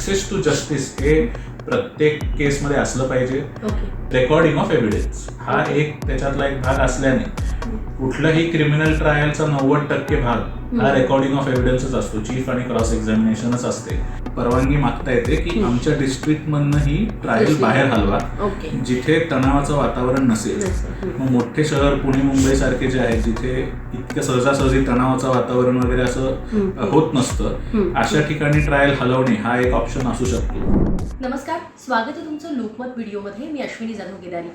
Access to justice हे प्रत्येक केसमध्ये असलं पाहिजे. रेकॉर्डिंग ऑफ एव्हिडन्स हा एक त्याच्यातला एक भाग असल्याने कुठल्याही क्रिमिनल ट्रायलचा नव्वद टक्के भाग हा. रेकॉर्डिंग ऑफ एव्हिडन्सच असतो चीफ आणि क्रॉस एक्झामिनेशनच असते परवानगी मागता येते की. आमच्या डिस्ट्रिक्ट मधनं ही ट्रायल. बाहेर हलवा ओके जिथे तणावाचं वातावरण नसेल मग मोठे शहर पुणे मुंबई सारखे जे आहेत जिथे इतकं सहजासहजी तणावाचं वातावरण वगैरे असं. होत नसतं. अशा ठिकाणी ट्रायल हलवणे हा एक ऑप्शन असू शकतो नमस्कार स्वागत आहे तुमचं लोकमत व्हिडिओमध्ये मी अश्विनी जाधव केदारी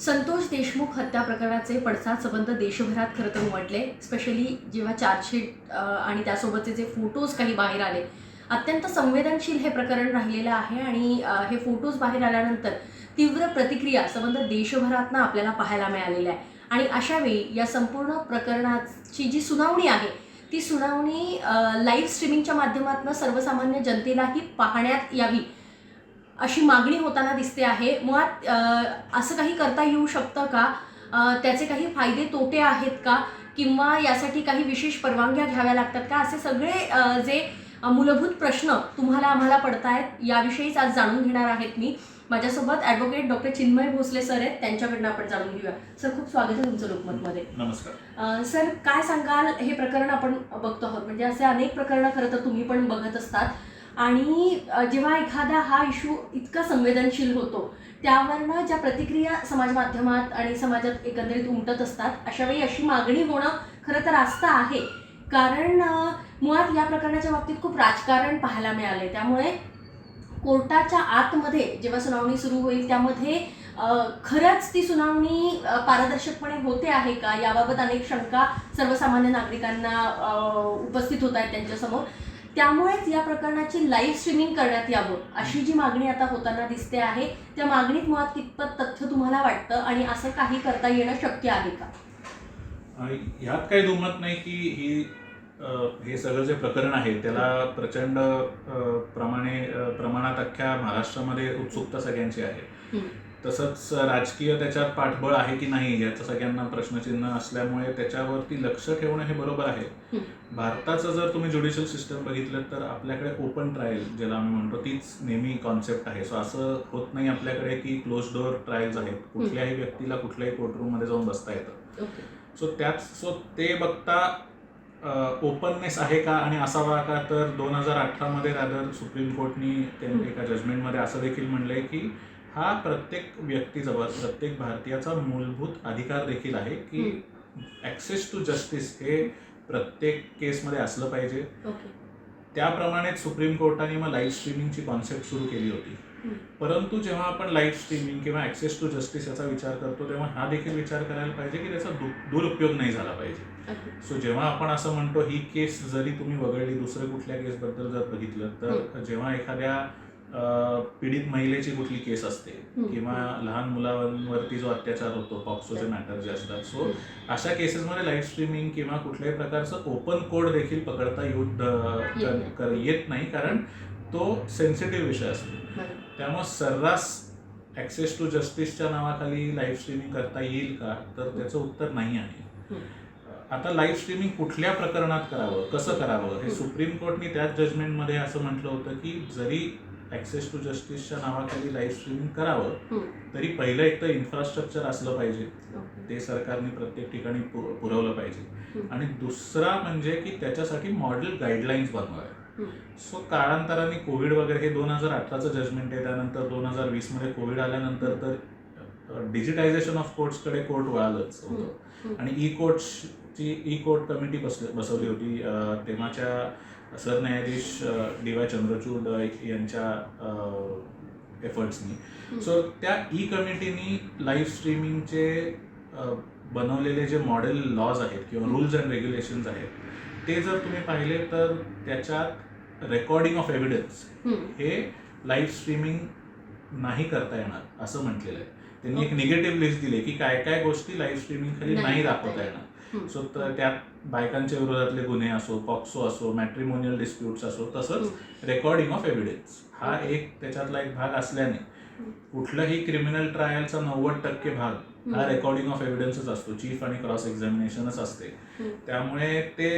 संतोष देशमुख हत्या प्रकरणाचे पडसाद संबंध देशभरात खरं तर उमटले. स्पेशली जेव्हा चार्जशीट आणि त्यासोबतचे जे फोटोज काही बाहेर आले अत्यंत संवेदनशील हे प्रकरण राहिलेलं आहे आणि हे फोटोज बाहेर आल्यानंतर तीव्र प्रतिक्रिया संबंध देशभरातनं आपल्याला पाहायला मिळालेल्या आहे. आणि अशावेळी या संपूर्ण प्रकरणाची जी सुनावणी आहे ती सुनावणी लाईव्ह स्ट्रीमिंगच्या माध्यमातून सर्वसामान्य जनतेलाही पाहण्यात यावी. अशी मागणी होताना दिसते आहे. मुळात असं काही करता येऊ शकतं का? त्याचे काही फायदे तोटे आहेत का? किंवा यासाठी काही विशेष परवानग्या घ्याव्या लागतात का? असे सगळे जे मूलभूत प्रश्न तुम्हाला आम्हाला पडतायत याविषयीच आज जाणून घेणार आहेत मी. माझ्यासोबत advocate doctor Chinmay Bhosale sir आहेत. त्यांच्याकडनं आपण जाणून घेऊया. सर खूप स्वागत आहे तुमचं लोकमतमध्ये. नमस्कार. सर काय सांगाल? हे प्रकरण आपण बघतो आहोत. म्हणजे असे अनेक प्रकरणं खरं तर तुम्ही पण बघत असतात. आणि जेव्हा एखादा हा इश्यू इतका संवेदनशील होतो त्यावरनं ज्या प्रतिक्रिया समाज माध्यमात आणि समाजात एकंदरीत उमटत असतात अशावेळी अशी मागणी होणं खरं तर रास्त आहे. कारण मुळात या प्रकरणाच्या बाबतीत खूप राजकारण पाहायला मिळाले त्यामुळे कोर्टाच्या आतमध्ये जेव्हा सुनावणी सुरू होईल त्यामध्ये खरंच ती सुनावणी पारदर्शकपणे होते आहे का? याबाबत अनेक शंका सर्वसामान्य नागरिकांना उपस्थित होत आहेत त्यांच्यासमोर. त्यामुळेच या प्रकरणाची लाईव्ह स्ट्रीमिंग करण्यात यावं अशी जी मागणी आता होताना दिसते आहे त्या मागणीत मुळात कितपत तथ्य तुम्हाला वाटतं आणि असं काही करता येणं शक्य आहे का ह्यात काही दुमत नाही की ही हे सगळं जे प्रकरण आहे त्याला प्रचंड प्रमाणे प्रमाणात अख्ख्या महाराष्ट्रामध्ये उत्सुकता सगळ्यांची आहे. तसंच राजकीय त्याच्यात पाठबळ आहे की नाही याचं सगळ्यांना प्रश्नचिन्ह असल्यामुळे त्याच्यावरती लक्ष ठेवणं हे बरोबर आहे. भारताचं जर तुम्ही ज्युडिशियल सिस्टम बघितलं तर आपल्याकडे ओपन ट्रायल ज्याला आम्ही म्हणतो तीच नेहमी कॉन्सेप्ट आहे. सो असं होत नाही आपल्याकडे की क्लोज डोअर ट्रायल्स आहेत. कुठल्याही व्यक्तीला कुठल्याही कोर्टरूममध्ये जाऊन बसता येतं. सो त्यात सो ते बघता ओपननेस आहे का आणि असावा का? तर दोन हजार अठरामध्ये रादर सुप्रीम कोर्टनी त्यांनी एका जजमेंटमध्ये असं देखील म्हणलंय की हा प्रत्येक व्यक्तीचा व प्रत्येक भारतीयाचा मूलभूत अधिकार देखील आहे की ॲक्सेस टू जस्टिस हे प्रत्येक केसमध्ये असलं पाहिजे. त्याप्रमाणेच सुप्रीम कोर्टाने मग लाईव्ह स्ट्रीमिंगची कॉन्सेप्ट सुरू केली होती. परंतु जेव्हा आपण लाईव्ह स्ट्रीमिंग किंवा ॲक्सेस टू जस्टिस याचा विचार करतो तेव्हा हा देखील विचार करायला पाहिजे की त्याचा दुरुपयोग नाही झाला पाहिजे. सो जेव्हा आपण असं म्हणतो ही केस जरी तुम्ही वगळली दुसऱ्या कुठल्या केसबद्दल जर बघितलं तर जेव्हा एखाद्या पीडित महिलेची कुठली केस असते. किंवा लहान मुलांवरती जो अत्याचार होतो पॉक्सोचे मॅटर जे असतात सो. अशा केसेसमध्ये लाईव्ह स्ट्रीमिंग किंवा कुठल्याही प्रकारचं ओपन कोड देखील पकडता येऊ येत नाही. कर- येत नाही कारण तो सेन्सिटिव्ह विषय असतो. त्यामुळे सर्रास ॲक्सेस टू जस्टिसच्या नावाखाली लाईव्ह स्ट्रीमिंग करता येईल का तर त्याचं उत्तर नाही आहे. आता लाईव्ह स्ट्रीमिंग कुठल्या प्रकरणात करावं कसं करावं हे. सुप्रीम कोर्टने त्याच जजमेंटमध्ये असं म्हटलं होतं की जरी ॲक्सेस टू जस्टिसच्या नावाखाली लाईव्ह स्ट्रीमिंग करावं. तरी पहिलं एक तर इन्फ्रास्ट्रक्चर असलं पाहिजे. ते सरकारने प्रत्येक ठिकाणी पुरवलं पाहिजे. आणि दुसरा म्हणजे की त्याच्यासाठी मॉडेल गाईडलाईन्स बनवाव्या. सो काळांतराने कोविड वगैरे हे दोन हजार अठराचं जजमेंट आहे त्यानंतर दोन हजार वीसमध्ये कोविड आल्यानंतर तर डिजिटायझेशन ऑफ कोर्ट्सकडे कोर्ट वळालंच. होतं आणि ई कोर्ट्सची ई कोर्ट कमिटी बस बसवली होती तेव्हाच्या सरन्यायाधीश डी वाय चंद्रचूड यांच्या एफर्ट्सनी. सो त्या ई कमिटीनी लाईव्ह स्ट्रीमिंगचे बनवलेले जे मॉडेल लॉज आहेत किंवा रूल्स अँड रेग्युलेशन्स आहेत ते जर तुम्ही पाहिले तर त्याच्यात रेकॉर्डिंग ऑफ एव्हिडन्स. हे लाईव्ह स्ट्रीमिंग नाही करता येणार असं म्हटलेलं आहे. त्यांनी एक. निगेटिव्ह लिस्ट दिली की काय काय गोष्टी लाईव्ह स्ट्रीमिंग खाली नाही दाखवता येणार. सो तर त्यात बायकांच्या विरोधातले गुन्हे असो पॉक्सो असो मॅट्रिमोनियल डिस्प्यूट्स असो तसंच रेकॉर्डिंग ऑफ एव्हिडन्स हा. एक त्याच्यातला एक भाग असल्याने हम्म. कुठल्याही क्रिमिनल ट्रायलचा नव्वद टक्के भाग हा. रेकॉर्डिंग ऑफ एव्हिडन्सच असतो चीफ आणि क्रॉस एक्झामिनेशनच असते. त्यामुळे ते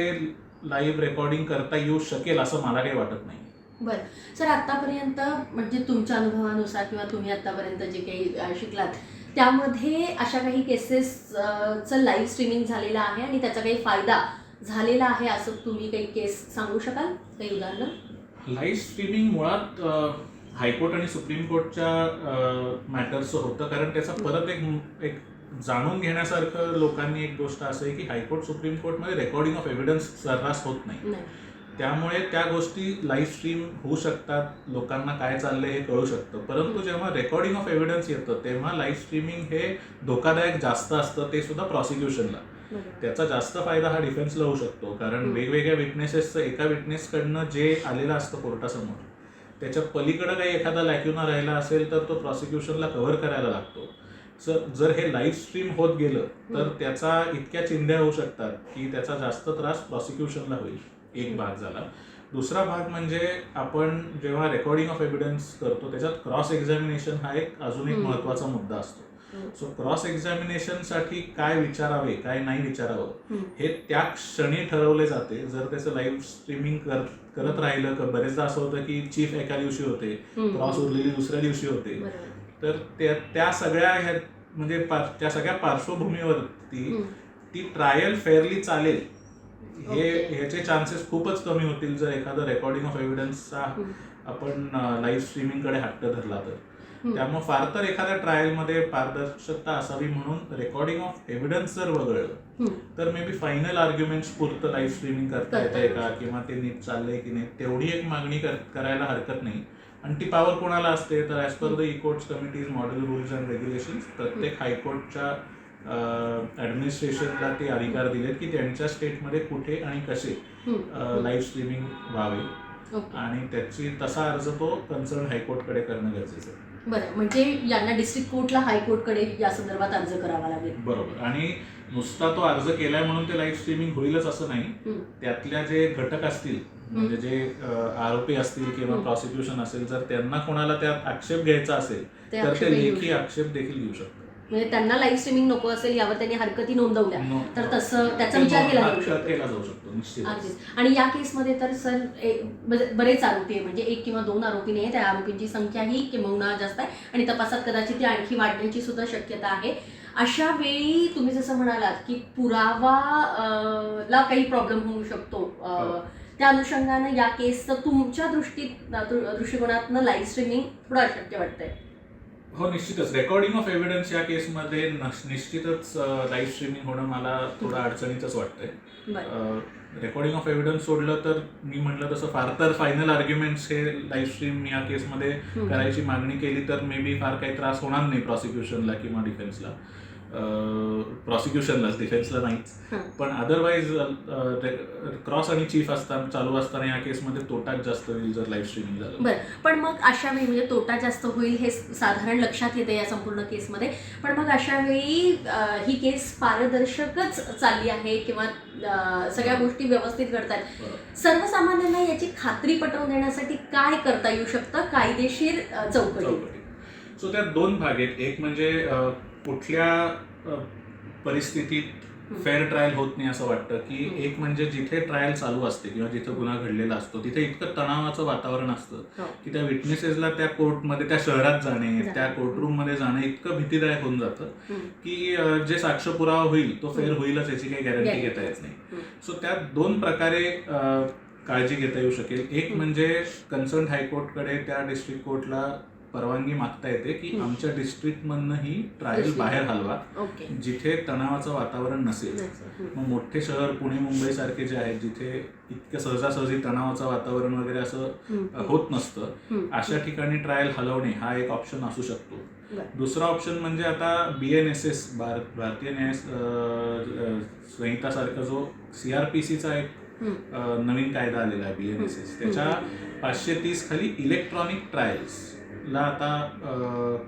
लाईव्ह रेकॉर्डिंग करता येऊ शकेल असं मला काही वाटत नाही बरं. सर आत्तापर्यंत म्हणजे तुमच्या अनुभवानुसार किंवा तुम्ही आत्तापर्यंत जे काही शिकलात त्यामध्ये अशा काही केसेसचं लाईव्ह स्ट्रीमिंग झालेलं आहे आणि त्याचा काही फायदा झालेला आहे असं तुम्ही काही केस सांगू शकाल? काही उदाहरणं? लाईव्ह स्ट्रीमिंग मुळात हायकोर्ट आणि सुप्रीम कोर्टच्या मॅटर्सचं होतं. कारण त्याचा परत एक एक जाणून घेण्यासारखं लोकांनी एक गोष्ट असं आहे की हायकोर्ट सुप्रीम कोर्टमध्ये रेकॉर्डिंग ऑफ एव्हिडन्स सर्रास होत नाही. त्यामुळे त्या गोष्टी लाईव्ह स्ट्रीम होऊ शकतात लोकांना काय चाललंय हे कळू शकतं परंतु जेव्हा रेकॉर्डिंग ऑफ एव्हिडन्स येतं तेव्हा लाईव्ह स्ट्रीमिंग हे धोकादायक जास्त असतं ते सुद्धा प्रॉसिक्युशनला. त्याचा जास्त फायदा हा डिफेन्सला होऊ शकतो कारण. वेगवेगळ्या विटनेसेसचं एका विटनेसकडनं जे आलेलं असतं कोर्टासमोर त्याच्या पलीकडं काही एखादा लॅक्युना राहिला असेल तर तो प्रॉसिक्युशनला कव्हर करायला लागतो सर जर हे लाईव्ह स्ट्रीम होत गेलं तर. त्याचा इतक्या चिंध्या होऊ शकतात की त्याचा जास्त त्रास प्रॉसिक्युशनला होईल एक. भाग झाला दुसरा भाग म्हणजे आपण जेव्हा रेकॉर्डिंग ऑफ एव्हिडन्स करतो त्याच्यात क्रॉस एक्झामिनेशन हा एक अजून एक. महत्त्वाचा मुद्दा असतो. सो क्रॉस एक्झामिनेशनसाठी काय विचारावे काय नाही विचारावं. हे त्या क्षणी ठरवले जाते जर त्याचं लाईव्ह स्ट्रीमिंग कर करत राहिलं का बरेचदा असं होतं की चीफ एका दिवशी होते. क्रॉस उरलेली दुसऱ्या दिवशी होते. तर त्या त्या सगळ्या ह्या म्हणजे त्या सगळ्या पार्श्वभूमीवरती. ती ट्रायल फेअरली चालेल हे. ह्याचे चान्सेस खूपच कमी होतील जर एखादा रेकॉर्डिंग ऑफ एव्हिडन्सचा. आपण लाईव्ह स्ट्रीमिंगकडे हट्ट धरला तर. त्यामुळे फार तर एखाद्या ट्रायलमध्ये पारदर्शकता असावी म्हणून रेकॉर्डिंग ऑफ एव्हिडन्स जर वगळलं. तर मे बी फायनल आर्ग्युमेंट्स पुरतं लाईव्ह स्ट्रीमिंग करता येते का किंवा ते नीट चाललंय की नाही तेवढी एक मागणी कर- करायला हरकत नाही आणि ती पॉवर कोणाला असते तर as per the E courts committees model rules and regulation प्रत्येक हायकोर्टच्या ऍडमिनिस्ट्रेशनला ते अधिकार दिलेत की त्यांच्या स्टेटमध्ये कुठे आणि कसे. लाईव्ह स्ट्रीमिंग व्हावे. आणि त्याची तसा अर्ज तो कन्सर्न हायकोर्टकडे करणं गरजेचं आहे बरं म्हणजे यांना डिस्ट्रिक्ट कोर्टला हायकोर्टकडे या संदर्भात अर्ज करावा लागेल बरोबर आणि नुसता तो अर्ज केलाय म्हणून ते लाईव्ह स्ट्रीमिंग होईलच असं नाही. त्यातल्या जे घटक असतील म्हणजे जे आरोपी असतील किंवा. प्रॉसिक्युशन असेल जर त्यांना कोणाला त्यात आक्षेप घ्यायचा असेल तर ते लेखी आक्षेप देखील घेऊ शकतात म्हणजे त्यांना लाईव्ह स्ट्रीमिंग नको असेल यावर त्यांनी हरकती नोंदवल्या. तर तसं त्याचा विचार केला जाऊ हा, शकतो आणि या केसमध्ये तर सर बरे- बरेच आरोपी आहे म्हणजे एक किंवा दोन आरोपी नाही त्या आरोपींची संख्याही किंबहुना जास्त आहे. आणि तपासात कदाचित ती आणखी वाढण्याची सुद्धा शक्यता आहे. अशा वेळी तुम्ही जसं म्हणालात की पुरावा ला काही प्रॉब्लेम होऊ शकतो. हो. त्या अनुषंगानं या केसचं तुमच्या दृष्टीत दृष्टिकोनातनं लाईव्ह स्ट्रीमिंग थोडं अशक्य वाटतंय. हो निश्चितच. रेकॉर्डिंग ऑफ एव्हिडन्स या केसमध्ये निश्चितच लाईव्ह स्ट्रीमिंग होणं मला थोडं अडचणीचंच वाटतंय. रेकॉर्डिंग ऑफ एव्हिडन्स सोडलं तर मी म्हटलं तसं फार तर फायनल आर्ग्युमेंट्स हे लाईव्ह स्ट्रीम या केसमध्ये. करायची मागणी केली तर मे बी फार काही त्रास होणार नाही प्रॉसिक्युशनला किंवा डिफेन्सला प्रॉसिक्युशनलाच डिफेन्सला नाहीच. पण अदरवाईज क्रॉस आणि चीफ असताना चालू असताना या केसमध्ये तोटाच जास्त होईल जर लाईव्ह स्ट्रीमिंग झालं. बरं. पण मग अशा वेळी म्हणजे तोटा जास्त होईल हे साधारण लक्षात येते या संपूर्ण केसमध्ये पण मग अशा वेळी ही केस पारदर्शकच चालली आहे किंवा सगळ्या गोष्टी व्यवस्थित घडतात. सर्वसामान्यांना याची खात्री पटवून देण्यासाठी काय करता येऊ शकतं? कायदेशीर चौकटी. सो त्यात दोन भाग आहेत. एक म्हणजे कुठल्या परिस्थितीत. फेअर ट्रायल होत नाही असं वाटतं की. एक म्हणजे जिथे ट्रायल चालू असते किंवा जिथं गुन्हा घडलेला असतो तिथे इतकं तणावाचं वातावरण असतं हो. की त्या विटनेसेसला त्या कोर्टमध्ये त्या शहरात जाणे. त्या कोर्टरूममध्ये जाणं इतकं भीतीदायक होऊन जातं. की जे साक्ष पुरावा होईल तो फेअर. होईलच याची काही गॅरंटी घेता येत नाही. सो त्यात दोन प्रकारे काळजी घेता येऊ शकेल एक. म्हणजे कन्सर्न हायकोर्टकडे त्या डिस्ट्रिक्ट कोर्टला परवानगी मागता येते की. आमच्या डिस्ट्रिक्टमधनं ही ट्रायल. बाहेर हलवा जिथे तणावाचं वातावरण नसेल. मग मोठे शहर पुणे मुंबई सारखे जे आहेत जिथे इतकं सहजासहजी तणावाचं वातावरण वगैरे असं होत नसतं. अशा ठिकाणी ट्रायल हलवणे हा एक ऑप्शन असू शकतो. दुसरा ऑप्शन म्हणजे आता बी एन एस एस भारतीय न्याय संहितासारखा जो सी आर पी सीचा एक नवीन कायदा आलेला आहे बी एन एस एस त्याच्या पाचशे तीस खाली इलेक्ट्रॉनिक ट्रायल्सला आता अ,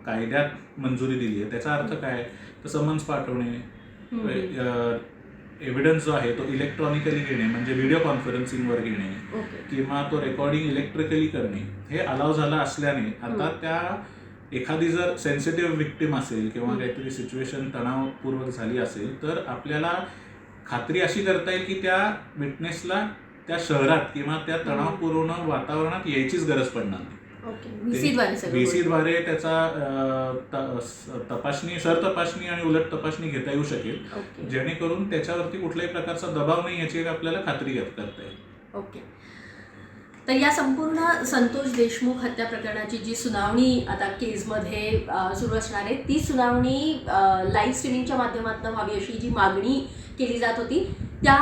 कायद्यात मंजुरी दिली आहे. त्याचा अर्थ काय? तर समन्स पाठवणे. एव्हिडन्स जो आहे तो इलेक्ट्रॉनिकली घेणे म्हणजे व्हिडिओ कॉन्फरन्सिंगवर घेणे. किंवा तो रेकॉर्डिंग इलेक्ट्रिकली करणे. हे अलाव झालं असल्याने आता. त्या एखादी जर सेन्सिटिव्ह विक्टिम असेल किंवा. काहीतरी सिच्युएशन तणावपूर्वक झाली असेल तर आपल्याला खात्री अशी करता येईल की त्या विटनेसला त्या शहरात किंवा त्या तणावपूर्ण वातावरणात यायचीच गरज पडणार नाही. व्हीसीद्वारे त्याचा तपासणी सर तपासणी आणि उलट तपासणी घेता येऊ शकेल. जेणेकरून त्याच्यावरती कुठल्याही प्रकारचा दबाव नाही याची आपल्याला खात्री करता येईल. ओके. तर या संपूर्ण संतोष देशमुख हत्या प्रकरणाची जी सुनावणी आता केसमध्ये सुरू असणार आहे ती सुनावणी लाईव्ह स्ट्रीमिंगच्या माध्यमातून व्हावी अशी जी मागणी केली जात होती. त्या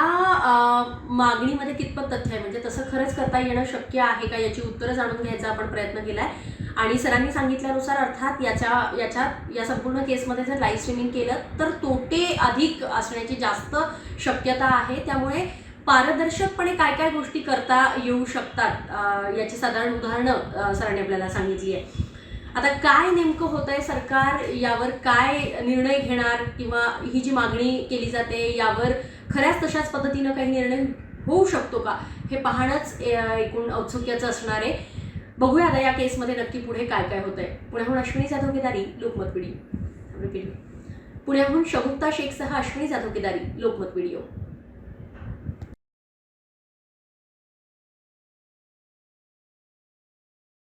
मागणीमध्ये कितपत तथ्य आहे? म्हणजे तसं खरंच करता येणं शक्य आहे का? याची उत्तरं जाणून घ्यायचा आपण प्रयत्न केला आहे आणि सरांनी सांगितल्यानुसार अर्थात याच्या याच्यात या संपूर्ण केसमध्ये जर लाईव्ह स्ट्रीमिंग केलं तर तोटे अधिक असण्याची जास्त शक्यता आहे. त्यामुळे पारदर्शकपणे काय काय गोष्टी करता येऊ शकतात? याची साधारण उदाहरणं सरांनी आपल्याला सांगितली आहे. आता काय नेमकं होत आहे सरकार यावर काय निर्णय घेणार? किंवा ही जी मागणी केली जाते यावर खऱ्याच तशाच पद्धतीनं काही निर्णय होऊ शकतो का? हे पाहणंच एकूण औत्सुक्याचं असणार आहे. बघूया आता या केसमध्ये नक्की पुढे काय काय होत आहे पुण्याहून अश्विनी जाधव केदारी लोकमत व्हिडिओ पुण्याहून शगुप्ता शेखसह अश्विनी जाधव केदारी लोकमत व्हिडिओ